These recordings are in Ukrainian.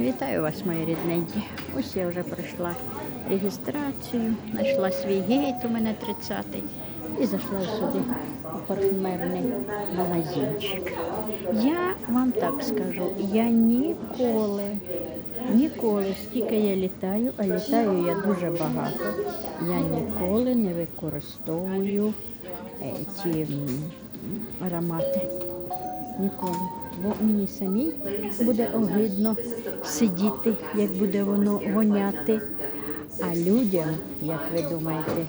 Вітаю вас, мої рідненькі. Ось я вже пройшла реєстрацію, знайшла свій гейт, у мене 30-й, і зайшла сюди у парфюмерний магазинчик. Я вам так скажу, я ніколи, ніколи, скільки я літаю, а літаю я дуже багато, я ніколи не використовую е, м, аромати. Ніколи. Бо мені самій буде огидно сидіти, як буде воно воняти. А людям, як ви думаєте,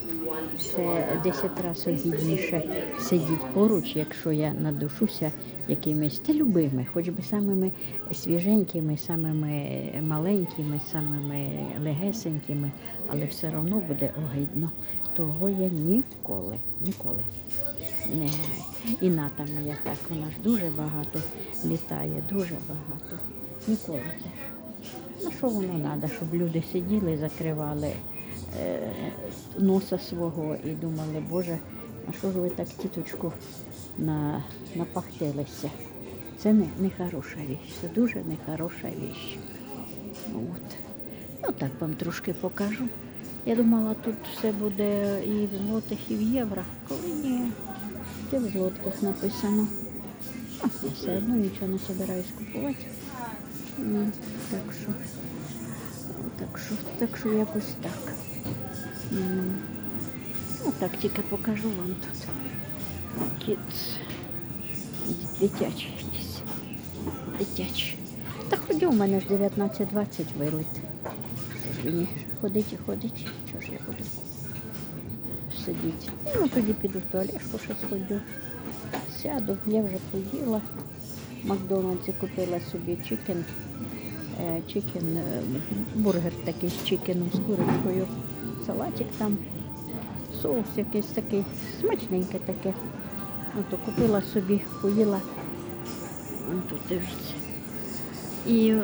це 10 разів огідніше сидіти поруч, якщо я надушуся якимись та любими, хоч би самими свіженькими, самими маленькими, самими легесенькими, але все одно буде огидно. Того я ніколи, ніколи не. І ната моя так, вона ж дуже багато літає, дуже багато. Ніколи теж. Ну що воно треба, щоб люди сиділи, закривали е, носа свого і думали, Боже, а що ж ви так тіточку на, напахтилися? Це не, не хороша віч, це дуже нехороша віч. От. Ну так вам трошки покажу. Я думала, тут все буде і в злотих, і в євро. Коли ні, де в злотках написано. А, все одно нічого не збираюсь купувати. Так що, так що, так що якось так. М, Ну так тільки покажу вам тут. Кіц. Дитячі якісь. Дитячі. Та ходю, у мене ж 19-20 вилит. Що ходить і ходить, що ж я буду сидіти. Ну тоді піду в туалетку, ще сходю. Сяду, я вже поїла. В Макдональдсі купила собі чикен, е, чикен, е, бургер такий з чикеном, з курочкою, салатик там, соус якийсь такий, смачненьке таке. Ну, то купила собі, поїла. Вон Тут дивіться. І е,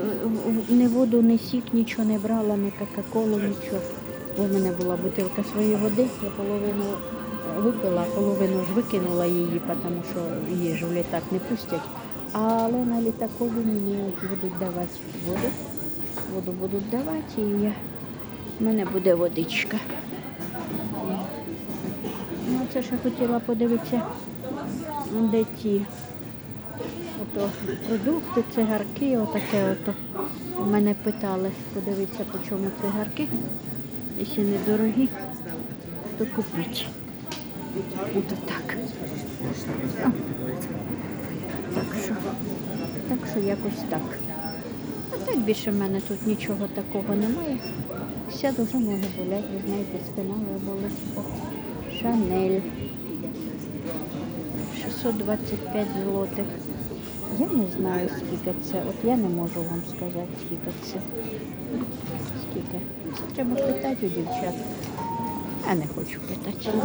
ні воду, ні сік, нічого не брала, ні кока-колу, нічого. В мене була бутилка своєї води, я половину випила, половину ж викинула її, тому що її ж в літак не пустять. Але на літакові мені будуть давати воду. Воду будуть давати, і я, в мене буде водичка. Ну, це ще хотіла подивитися, де ті ото продукти, цигарки, отаке ото. У мене питали подивитися, по чому цигарки. Якщо не дорогі, то купіть. Ото так. Так що, так що якось так. А так більше в мене тут нічого такого немає. Сяду вже ноги болять, ви знаєте, спина болить. О, Шанель. 625 злотих. Я не знаю, скільки це. От я не можу вам сказати, скільки це. Скільки. Це треба питати у дівчат. Я не хочу питати.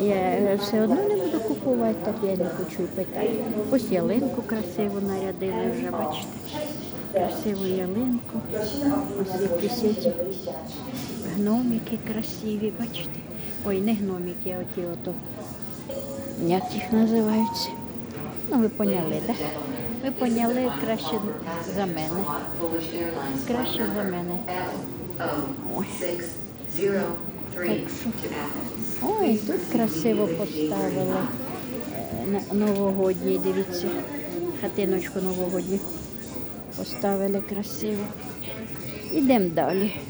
Я все одно не буду купувати, так я не хочу питати. Ось ялинку красиву нарядили вже, бачите. Красиву ялинку. Ось якісь ці гномики красиві, бачите. Ой, не гномики, а оті ото. Як їх називаються? Ну, ви поняли, так? Ви поняли краще за мене. Краще за мене. Ой. Ой, тут красиво поставили. Е, Новогодній, дивіться. Хатиночку новогодню поставили красиво. Ідемо далі.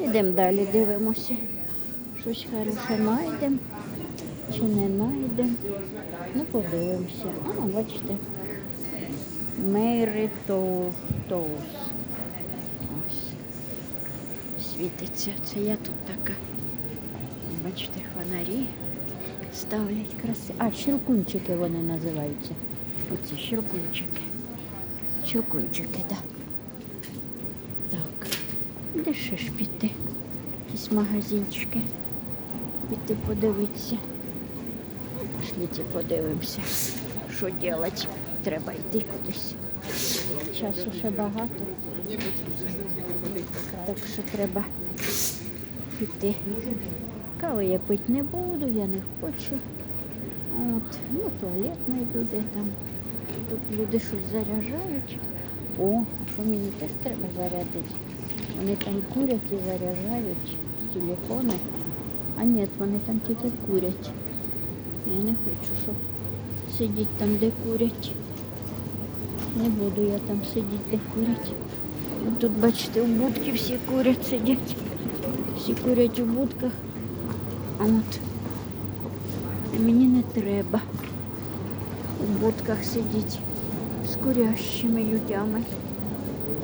Ідемо далі, дивимося. Щось хороше знайдемо чи не знайдемо. Ну, подивимося. А, бачите. Мейри Тоус. Ось. Світиться. Це я тут така. Бачите, фонарі ставлять краси. А, щелкунчики вони називаються. Оці щелкунчики. Щелкунчики, так. Так. Де ще ж піти? Якісь магазинчики. Піти подивитися. Пошліть подивимося, що робити. Треба йти кудись. Часу ще багато. Так що треба піти. Кави я пити не буду, я не хочу. От, ну, туалет знайду де там. тут люди щось заряджають. О, що мені теж треба зарядити? Вони там курять і заряджають телефони. А ні, вони там тільки курять. Я не хочу, щоб сидіти там, де курять. Не буду я там сидіти, де курять. Тут, бачите, у будки всі курять сидять. Всі курять у будках. А от мені не треба у будках сидіти з курящими людьми.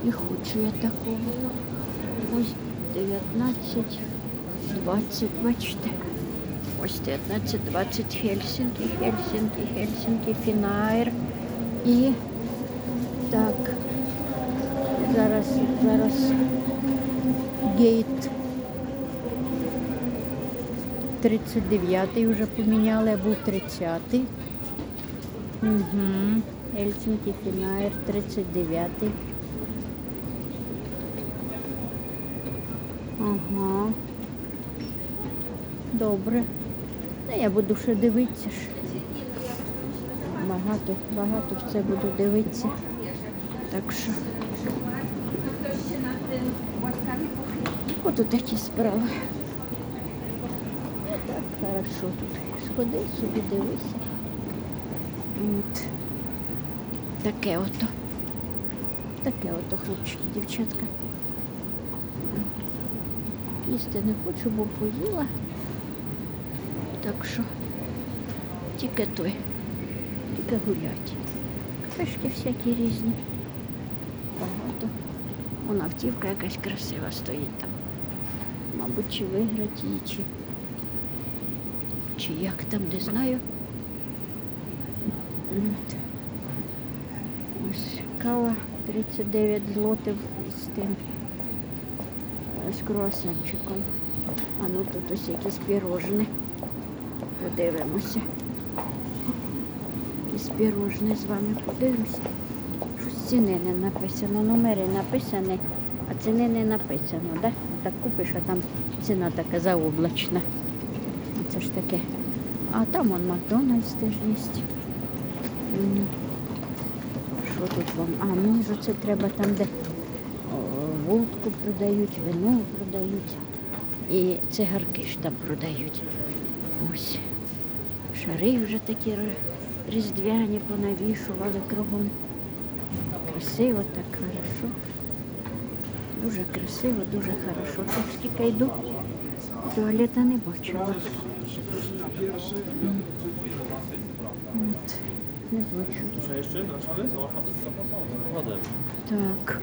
Не хочу я такого. Ось 19, 20, бачите. Ось 19, 20 Хельсінки, Хельсінки, Хельсінки, Фінаєр. І так. Зараз, зараз гейт 39-й вже поміняли, а був 30-й. Угу. Ельцинки Фінаєр 39-й. Ага. Добре. Та я буду ще дивитися. Багато, багато в це буду дивитися. Так що. От такі справи. Ну, Так, хорошо тут. Сходи собі, дивися. От. Таке ото. Таке ото, хлопчики, дівчатка. Їсти не хочу, бо поїла. Так що тільки той, тільки гулять. Кафешки всякі різні. Багато. Вона автівка якась красива стоїть там. Мабуть, чи виграти її, чи, чи як там, не знаю. От. Ось кава 39 злотих з тим з круасанчиком. А ну тут ось якісь пірожні. Подивимося. Якісь пірожні з вами подивимося. Щось ціни не написано, номери написані, а ціни не написано, да? Так купиш, а там ціна така заоблачна. Це ж таке. А там он Макдональдс теж є. Що тут вам? А, мені ж це треба там, де водку продають, вино продають. І цигарки ж там продають. Ось. Шари вже такі різдвяні понавішували кругом. Красиво так, хорошо. Дуже красиво, дуже хорошо. Так скільки йду, туалета не бачила. От, не бачу. Так.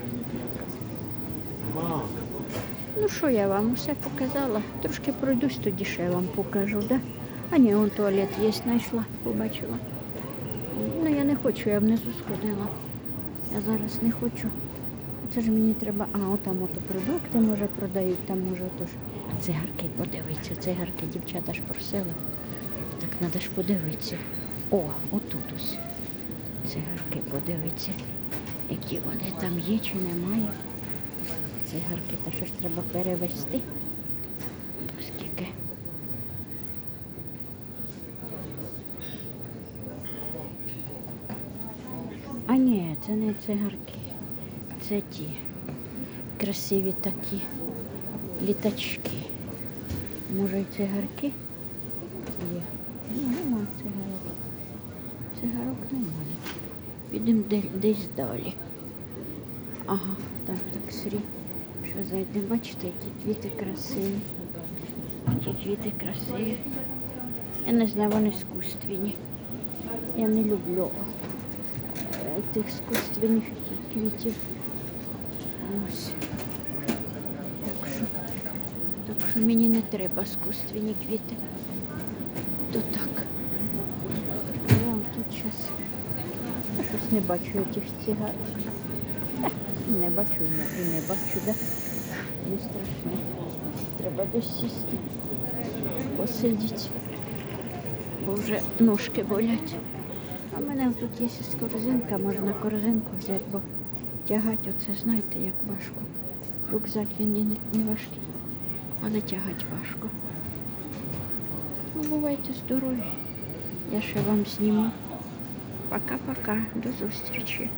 Ну що я вам усе показала? Трошки пройдусь, тоді ще я вам покажу, да? А ні, он туалет є, знайшла, побачила. Ну я не хочу, я внизу сходила. Я зараз не хочу. Це ж мені треба. А, отам ото продукти може продають, там може отож. Цигарки подивитися, цигарки дівчата ж просили. Так треба ж подивитися. О, отут ось. Цигарки подивитися, які вони там є чи немає. Цигарки, та що ж треба перевести. Скільки? А ні, це не цигарки. Це ті красиві такі літачки. Може і цигарки є. Ні, нема цигарок. Цигарок немає. Підемо десь далі. Ага, так, так, срі. Що зайде? Бачите, які квіти красиві. Які квіти красиві. Я не знаю, вони скусственні. Я не люблю е, тих скусственних квітів. Ось. Так що, так що мені не треба скусственні квіти. То так. О, тут зараз. Щось не бачу тих цигарок. Не бачу не, не бачу, да? Не страшно. Треба десь сісти, посидіти, бо вже ножки болять. А в мене тут є корзинка, можна корзинку взяти, бо тягати оце, знаєте, як важко. Рюкзак він не, не важкий, але тягати важко. Ну, бувайте здорові. Я ще вам зніму Пока-пока. До зустрічі.